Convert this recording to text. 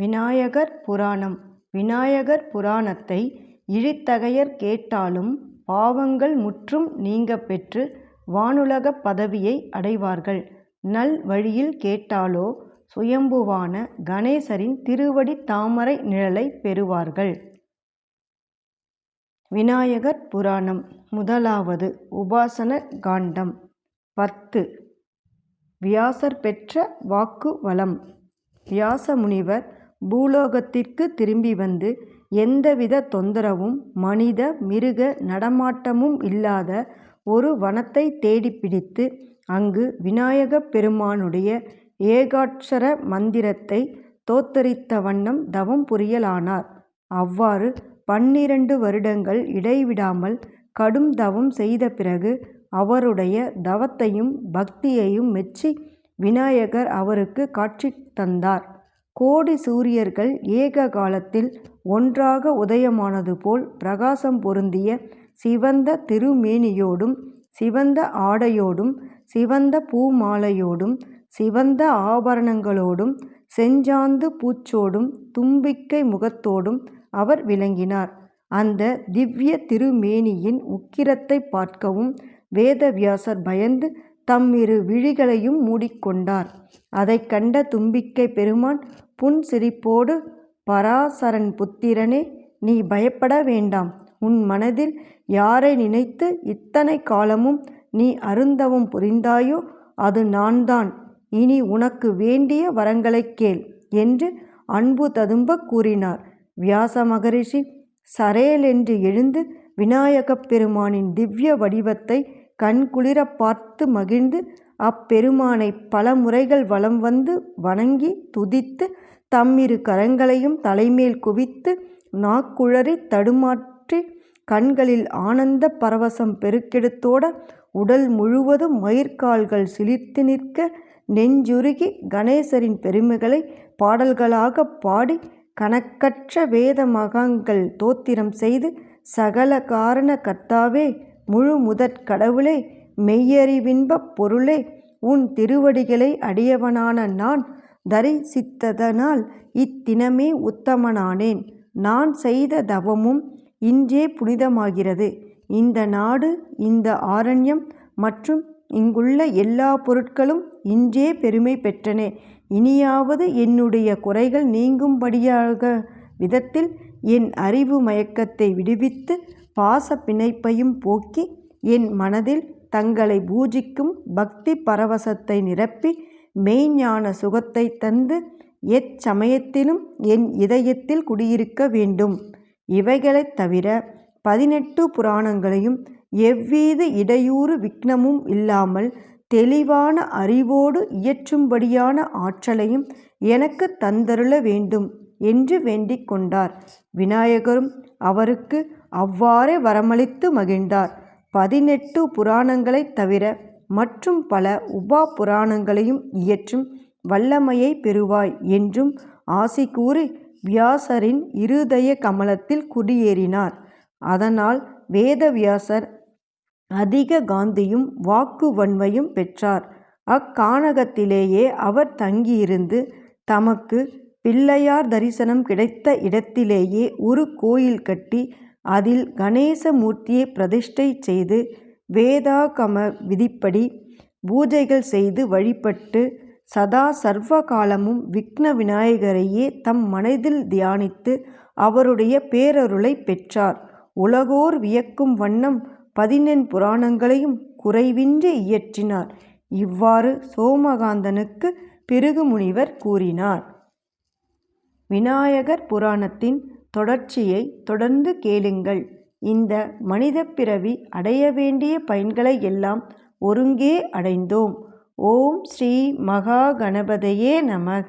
விநாயகர் புராணம். விநாயகர் புராணத்தை இழித்தகையர் கேட்டாலும் பாவங்கள் முற்றும் நீங்க பெற்று வானுலகப் பதவியை அடைவார்கள். நல் வழியில் கேட்டாலோ சுயம்புவான கணேசரின் திருவடி தாமரை நிழலைப் பெறுவார்கள். விநாயகர் புராணம். முதலாவது உபாசன காண்டம். பத்து. வியாசர் பெற்ற வாக்கு வளம் வியாச முனிவர் பூலோகத்திற்கு திரும்பி வந்து எந்தவித தொந்தரவும் மனித மிருக நடமாட்டமும் இல்லாத ஒரு வனத்தைத் தேடிப் பிடித்து அங்கு விநாயகப் பெருமானுடைய ஏகாட்சர மந்திரத்தை தோத்தரித்த வண்ணம் தவம் புரியலானார். அவ்வாறு பன்னிரண்டு வருடங்கள் இடைவிடாமல் கடும் தவம் செய்த பிறகு அவருடைய தவத்தையும் பக்தியையும் மெச்சி விநாயகர் அவருக்கு காட்சி தந்தார். கோடி சூரியர்கள் ஏக காலத்தில் ஒன்றாக உதயமானது போல் பிரகாசம் பொருந்திய சிவந்த திருமேனியோடும் சிவந்த ஆடையோடும் சிவந்த பூமாலையோடும் சிவந்த ஆபரணங்களோடும் செஞ்சாந்து பூச்சோடும் தும்பிக்கை முகத்தோடும் அவர் விளங்கினார். அந்த திவ்ய திருமேனியின் உக்கிரத்தைப் பார்க்கவும் வேதவியாசர் பயந்து தம்மிரு விழிகளையும் மூடிக்கொண்டார். அதைக் கண்ட தும்பிக்கை பெருமான் புன்சிரிப்போடு பராசரன் புத்திரனே நீ பயப்பட வேண்டாம். உன் மனதில் யாரை நினைத்து இத்தனை காலமும் நீ அருந்தவும் புரிந்தாயோ அது நான்தான். இனி உனக்கு வேண்டிய வரங்களைக் கேள் என்று அன்பு ததும்ப கூறினார். வியாச மகரிஷி சரேலென்று எழுந்து விநாயகப் பெருமானின் திவ்ய வடிவத்தை கண்குளிரப் பார்த்து மகிழ்ந்து அப்பெருமானைப் பல முறைகள் வலம் வந்து வணங்கி துதித்து தம்மிரு கரங்களையும் தலைமேல் குவித்து நாக்குழறித் தடுமாற்றி கண்களில் ஆனந்தப் பரவசம் பெருக்கெடுத்தோட உடல் முழுவதும் மயிர்கால்கள் சிலிர்த்து நிற்க நெஞ்சுருகி கணேசரின் பெருமைகளை பாடல்களாகப் பாடி கணக்கற்ற வேத மகாங்கள் தோத்திரம் செய்து சகல காரண கர்த்தாவே முழுமுதற் கடவுளே மெய்யறிவின்பப் பொருளே உன் திருவடிகளை அடியவனான நான் தரிசித்ததனால் இத்தினமே உத்தமனானேன். நான் செய்த தவமும் இன்றே புனிதமாகிறது. இந்த நாடு இந்த ஆரண்யம் மற்றும் இங்குள்ள எல்லா பொருட்களும் இன்றே பெருமை பெற்றனே இனியாவது என்னுடைய குறைகள் நீங்கும்படியாக விதத்தில் என் அறிவு மயக்கத்தை விடுவித்து பாசப் பிணைப்பையும் போக்கி என் மனதில் தங்களை பூஜிக்கும் பக்தி பரவசத்தை நிரப்பி மெய்ஞான சுகத்தை தந்து எச்சமயத்திலும் என் இதயத்தில் குடியிருக்க வேண்டும். இவைகளைத் தவிர பதினெட்டு புராணங்களையும் எவ்வித இடையூறு விக்னமும் இல்லாமல் தெளிவான அறிவோடு இயற்றும்படியான ஆற்றலையும் எனக்குத் தந்தருள வேண்டும் என்று வேண்டிக் கொண்டார். விநாயகரும் அவருக்கு அவ்வாறே வரமளித்து மகிழ்ந்தார். பதினெட்டு புராணங்களைத் தவிர மற்றும் பல உபா புராணங்களையும் இயற்றும் வல்லமையைப் பெறுவாய் என்றும் ஆசி கூறி வியாசரின் இருதய கமலத்தில் குடியேறினார். அதனால் வேதவியாசர் அதிக காந்தியும் வாக்கு வன்மையும் பெற்றார். அக்கானகத்திலேயே அவர் தங்கியிருந்து தமக்கு பிள்ளையார் தரிசனம் கிடைத்த இடத்திலேயே ஒரு கோயில் கட்டி அதில் கணேசமூர்த்தியை பிரதிஷ்டை செய்து வேதாகம விதிப்படி பூஜைகள் செய்து வழிபட்டு சதா சர்வ காலமும் விக்ன விநாயகரையே தம் மனதில் தியானித்து அவருடைய பேரருளைப் பெற்றார். உலகோர் வியக்கும் வண்ணம் பதினெண் புராணங்களையும் குறைவின்றி இயற்றினார். இவ்வாறு சோமகாந்தனுக்கு பிருகு முனிவர் கூறினார். விநாயகர் புராணத்தின் தொடர்ச்சியைத் தொடர்ந்து கேளுங்கள். இந்த மனிதப் பிறவி அடைய வேண்டிய பயன்களை எல்லாம் ஒருங்கே அடைந்தோம். ஓம் ஸ்ரீ மகா கணபதையே நம